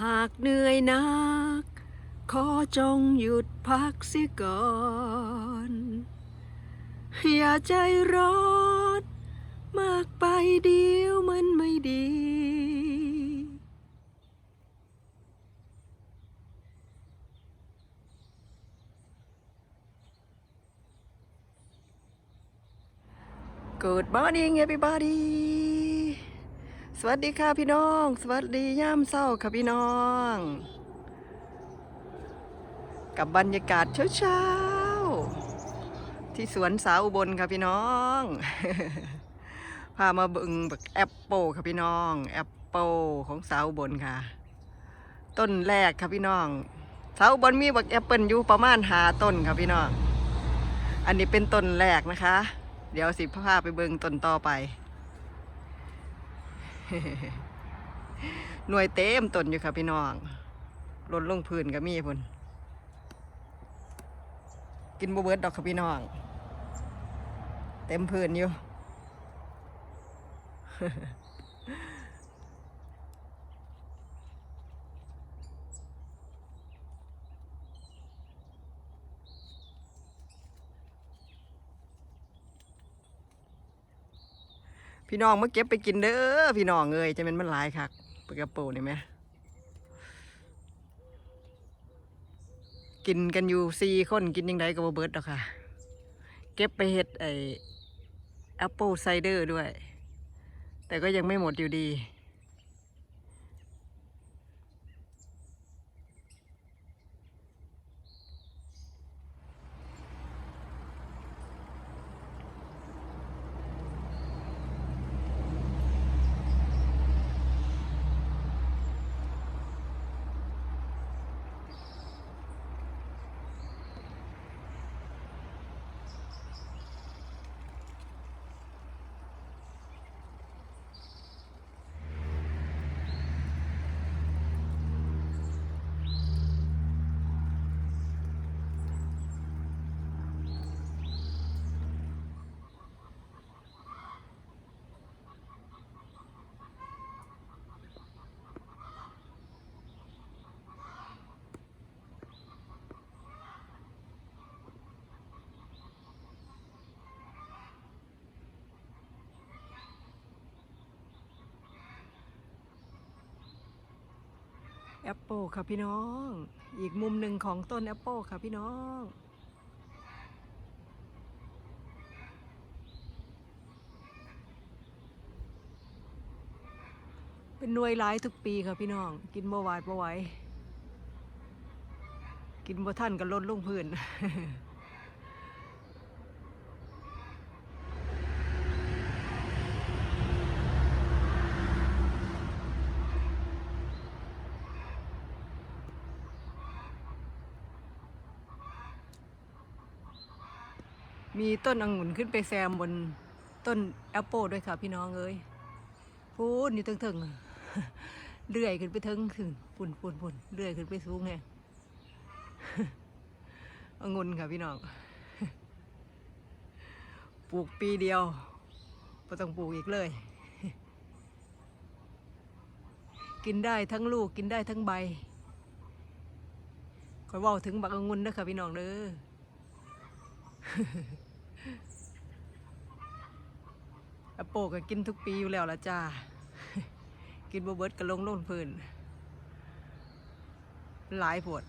หากเหนื่อยนัก ขอจงหยุดพักเสียก่อน อย่าใจร้อนมากไปเดียวมันไม่ดี Good morning everybody สวัสดีค่ะพี่น้อง สวัสดีย่ามเศร้าค่ะพี่น้อง กับบรรยากาศเช้าๆ ที่สวนสาวอุบลค่ะพี่น้อง พามาเบึงบักแอปเปิลค่ะพี่น้อง แอปเปิลของสาวอุบลค่ะ ต้นแรกค่ะพี่น้อง สาวอุบลมีบักแอปเปิลอยู่ประมาณหาต้นค่ะพี่น้อง อันนี้เป็นต้นแรกนะคะ เดี๋ยวสิพาไปเบิงต้นต่อไป หน่วยเต็มต้นอยู่ค่ะพี่น้องลดลงพื้นก็มีพุ่นกินบเบิร์ดดอกค่ะพี่น้อง เต็มพื้นอยู่ พี่น้องมาเก็บไปกินเด้อพี่น้องเอ้ยจะเป็นมันหลายคักปลากระปูนี่ไหมกินกันอยู่สี่คนกินยังไงก็บ่เบิดดอกค่ะ เก็บไปเห็ดไอแอปเปิลไซเดอร์ด้วย แต่ก็ยังไม่หมดอยู่ดี แอปเปิลค่ะพี่น้อง อีกมุมหนึ่งของต้นแอปเปิลค่ะพี่น้องเป็นหน่วยร้ายทุกปีค่ะพี่น้อง กินบ่หวาดบ่ไหวกินบ่ท่านก็ลดลงพื้น มีต้นองุ่นขึ้นไปแซมบนต้นแอปเปิลด้วยค่ะพี่น้องเอ้ยพูนอยู่ถึงๆเลื่อยขึ้นไปถึงถึงปุ่นปุ่นปุ่นเลื่อยขึ้นไปสูงไงองุ่นค่ะพี่น้อง ปลูกปีเดียวไม่ต้องปลูกอีกเลย กินได้ทั้งลูกกินได้ทั้งใบคอยว่าถึงบักองุ่นนะค่ะพี่น้องเด้อ แอป โปก็กินทุกปีอยู่แล้วละจ้า กินบเบิร์ดก็ลงลงพื้น หลายปวด